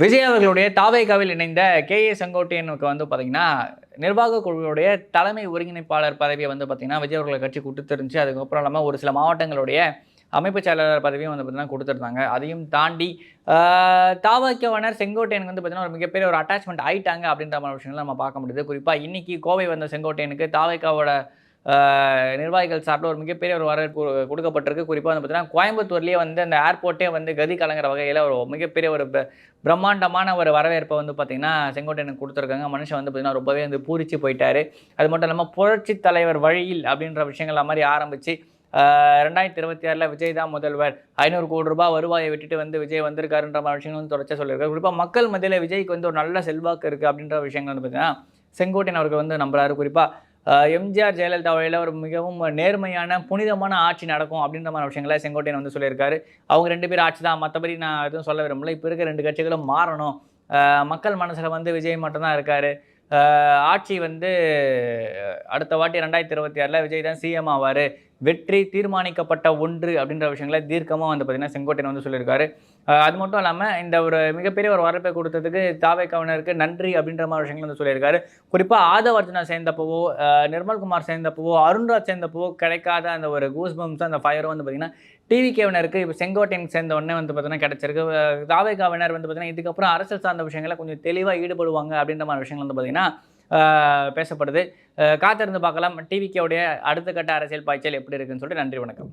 விஜய் அவர்களுடைய தாவேகாவில் இணைந்த K A செங்கோட்டையனுக்கு வந்து பார்த்தீங்கன்னா நிர்வாக குழுவுடைய தலைமை ஒருங்கிணைப்பாளர் பதவியை வந்து பார்த்தீங்கன்னா விஜய் அவர்களை கட்சி கொடுத்துருந்துச்சு. அதுக்கப்புறம் இல்லாமல் ஒரு சில மாவட்டங்களுடைய அமைப்பு செயலாளர் பதவியும் வந்து பார்த்திங்கன்னா கொடுத்துருந்தாங்க. அதையும் தாண்டி தாவாக்கியவனர் செங்கோட்டையனுக்கு வந்து பார்த்தீங்கன்னா ஒரு மிகப்பெரிய ஒரு அட்டாச்மெண்ட் ஆயிட்டாங்க அப்படின்ற மாதிரி விஷயங்கள் நம்ம பார்க்க முடியுது. குறிப்பாக இன்றைக்கி கோவை வந்த செங்கோட்டையனுக்கு தாவைக்காவோட நிர்வாகிகள் சார்பில் ஒரு மிகப்பெரிய ஒரு வரவேற்பு கொடுக்கப்பட்டிருக்கு. குறிப்பாக வந்து பார்த்தீங்கன்னா கோயம்புத்தூர்லேயே வந்து அந்த ஏர்போர்ட்டே வந்து கதி கலங்குற வகையில் ஒரு மிகப்பெரிய ஒரு பிரம்மாண்டமான ஒரு வரவேற்பை வந்து பார்த்திங்கன்னா செங்கோட்டையனுக்கு கொடுத்துருக்காங்க. மனுஷன் வந்து பார்த்திங்கன்னா ரொம்பவே வந்து பூரிச்சு போயிட்டார். அது மட்டும் இல்லாமல் புரட்சி தலைவர் வழியில் அப்படின்ற விஷயங்கள் மாதிரி ஆரம்பித்து ரெண்டாயிரத்தி இருபத்தி ஆறில் விஜய் தான் முதல்வர். ஐநூறு கோடி ரூபாய் வருவாயை விட்டுட்டு வந்து விஜய் வந்திருக்காருன்ற மாதிரி விஷயங்கள் வந்து தொடர்ச்சியாக சொல்லியிருக்காரு. குறிப்பாக மக்கள் மத்தியில் விஜய்க்கு வந்து ஒரு நல்ல செல்வாக்கு இருக்குது அப்படின்ற விஷயங்கள் வந்து பார்த்தீங்கன்னா செங்கோட்டையன் அவர்கள் வந்து நம்புறாரு. குறிப்பாக எம்ஜிஆர் ஜெயலலிதா வழியில் ஒரு மிகவும் நேர்மையான புனிதமான ஆட்சி நடக்கும் அப்படின்ற மாதிரி விஷயங்களை செங்கோட்டையன் வந்து சொல்லியிருக்காரு. அவங்க ரெண்டு பேரும் ஆட்சி தான். மற்றபடி நான் எதுவும் சொல்ல விரும்பல. இப்போ இருக்க ரெண்டு கட்சிகளும் மாறணும். மக்கள் மனசில் வந்து விஜய் மட்டும்தான் இருக்கார். ஆட்சி வந்து அடுத்த வாட்டி ரெண்டாயிரத்தி இருபத்தி ஆறில் விஜய் தான் சிஎம் ஆவார். வெற்றி தீர்மானிக்கப்பட்ட ஒன்று அப்படின்ற விஷயங்களை தீர்க்கமாக வந்து பார்த்திங்கன்னா செங்கோட்டையன் வந்து சொல்லியிருக்காரு. அது மட்டும் இல்லாமல் இந்த ஒரு மிகப்பெரிய ஒரு வரப்பை கொடுத்ததுக்கு தாவை கவனருக்கு நன்றி அப்படின்ற மாதிரி விஷயங்கள் வந்து சொல்லியிருக்காரு. குறிப்பாக ஆதவர்ஜனா சேர்ந்தப்பவோ நிர்மல்குமார் சேர்ந்தப்பவோ அருண்ராஜ் சேர்ந்தப்பவோ கிடைக்காத அந்த ஒரு கூஸ் பம்ஸ் அந்த ஃபயரும் வந்து பார்த்தீங்கன்னா டிவி கேவினருக்கு இப்போ செங்கோட்டையன் சேர்ந்த உடனே வந்து பார்த்தீங்கன்னா கிடைச்சிருக்கு. தாவே தாவை வந்து பார்த்திங்கன்னா இதுக்கப்புறம் அரசியல் சார்ந்த விஷயங்களை கொஞ்சம் தெளிவாக ஈடுபடுவாங்க அப்படின்ற மாதிரி விஷயங்கள் வந்து பார்த்தீங்கன்னா பேசப்படுது. காத்திருந்து பார்க்கலாம். டிவிக்கேவுடைய அடுத்த கட்ட அரசியல் பாய்ச்சல் எப்படி இருக்குன்னு சொல்லிட்டு நன்றி வணக்கம்.